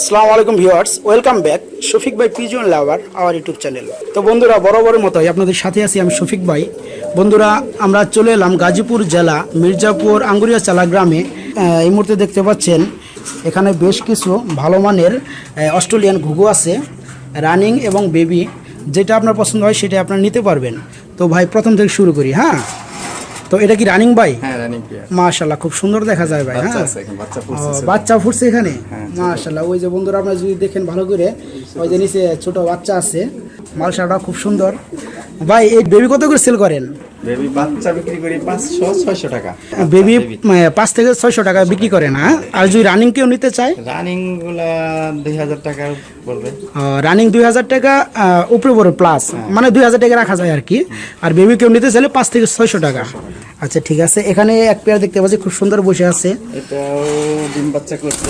আসসালামু আলাইকুম viewers, welcome back. Shafiq ভাই, pigeon lover, our YouTube channel. তো বন্ধুরা, বরাবরের মতোই আপনাদের সাথে আছি আমি শফিক ভাই। বন্ধুরা, আমরা চলে এলাম গাজীপুর জেলা মির্জাপুর আঙ্গুরিয়া চালা গ্রামে এই মুহূর্তে দেখতে পাচ্ছেন, এখানে বেশ কিছু ভালো মানের অস্ট্রেলিয়ান ঘুঘু আছে, রানিং এবং বেবি। যেটা আপনার পছন্দ হয়, সেটা আপনার নিতে পারবেন। তো ভাই, প্রথম থেকে শুরু করি হ্যাঁ? তো এটা কি রানিং ভাই হ্যাঁ রানিং প্লেয়ার খুব সুন্দর দেখা যায় ভাই হ্যাঁ? বাচ্চা ফুটছে এখানে? মাশাআল্লাহ মাশাল্লাহ ওই যে বন্ধুরা আপনি যদি দেখেন ভালো করে ওই যে নিচে ছোট বাচ্চা আছে মালসাটা খুব সুন্দর। ভাই এই বেবি কত করে সেল করেন? বেবি বাচ্চা বিক্রি করি পাঁচশো ছয়শো টাকা। বেবি পাঁচ থেকে ছয়শো টাকা বিক্রি করেন হ্যাঁ আর যদি রানিং কেউ নিতে চায়? রানিংগুলা দুই হাজার টাকা পড়বে। রানিং দুই হাজার টাকা উপরে পড়ে প্লাস মানে দুই হাজার টাকা রাখা যায় আর কি আর বেবি কেউ নিতে চাইলে পাঁচ থেকে ছয়শো টাকা। আচ্ছা ঠিক আছে। এখানে এক পেয়ার দেখতে পাচ্ছি খুব সুন্দর বসে আছে। ডিম বাচ্চা করছে।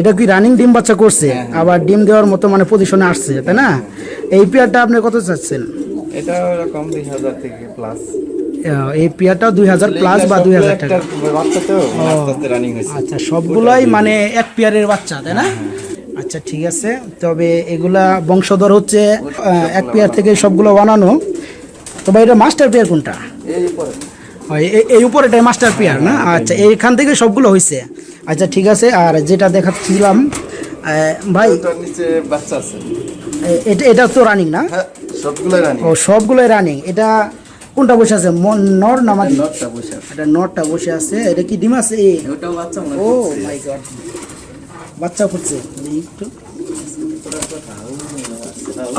এটা কি রানিং ডিম বাচ্চা করছে? আবার ডিম দেওয়ার মতো মানে পজিশনে আসছে তাই না? এই পেয়ারটা আপনি কত চাচ্ছেন? এটা এরকম দুই হাজার থেকে প্লাস এই পেয়ারটাও দুই হাজার প্লাস বা দুই হাজার টাকা? বাচ্চা তো আস্তে আস্তে রানিং হয়েছে। আচ্ছা সবগুলাই মানে এক পেয়ারের বাচ্চা তাই না? আচ্ছা ঠিক আছে। তবে এগুলা বংশধর হচ্ছে এক পেয়ার থেকে সবগুলো বানানো। তবে এটা মাস্টার পেয়ার কোনটা? এই হয়, উপরেটাই মাস্টার পেয়ার না? আচ্ছা এইখান থেকে সবগুলো হয়েছে। আচ্ছা ঠিক আছে। আর যেটা দেখাচ্ছিলাম ভাই এটা এটা তো রানিং না? হ্যাঁ। সবগুলো রানিং ও সবগুলোই রানিং এটা কোনটা বসে আছে? মন- নর না মাদি নটটা বসে আছে। এটা নরটা বসে আছে। এটা কি ডিম আছে? ওটাও বাচ্চা মনে ও মাই গড বাচ্চা ফুটছে। একটু।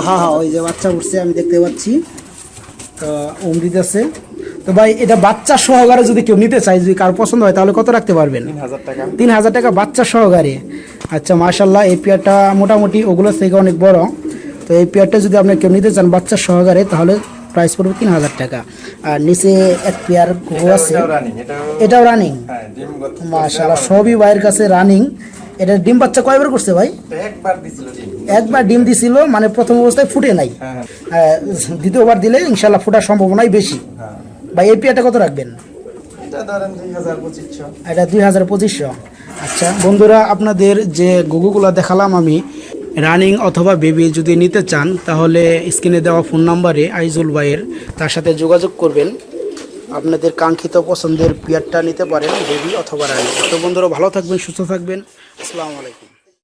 হ্যাঁ হ্যাঁ ওই যে বাচ্চা উঠছে আমি দেখতে পাচ্ছি। তো অমৃত আছে। তো ভাই এটা বাচ্চা সহকারে যদি কেউ নিতে চায় যদি কার পছন্দ হয় তাহলে কত রাখতে পারবেন? তিন হাজার টাকা। তিন হাজার টাকা বাচ্চা সহকারে। আচ্ছা মার্শাল্লাহ এই পেয়ারটা মোটামুটি ওগুলোর থেকে অনেক বড়। তো এই পেয়ারটা যদি আপনি কেউ নিতে চান বাচ্চা সহকারে তাহলে প্রাইস পড়বে তিন হাজার টাকা। আর নিচে এক পেয়ার আছে। এটাও রানিং হ্যাঁ মাশাল্লাহ সবই ভাইয়ের কাছে রানিং এটা ডিম বাচ্চা কয়বার করছে ভাই? একবার ডিম। দিছিল মানে প্রথম অবস্থায় ফুটে নাই। হ্যাঁ দ্বিতীয়বার দিলে ইনশাল্লাহ ফুটার সম্ভাবনাই বেশি। হ্যাঁ। ভাই এই পেয়ারটা কত রাখবেন? এটা দুই হাজার পঁচিশশো। আচ্ছা বন্ধুরা আপনাদের যে গুগুগুলো দেখালাম আমি রানিং অথবা বেবি যদি নিতে চান, তাহলে স্ক্রিনে দেওয়া ফোন নাম্বারে আইজুল ভাইয়ের তার সাথে যোগাযোগ করবেন। আপনাদের কাঙ্ক্ষিত পছন্দের পিয়ারটা নিতে পারেন, বেবি অথবা রানিং। তো বন্ধুরা, ভালো থাকবেন, সুস্থ থাকবেন। আসসালামু আলাইকুম।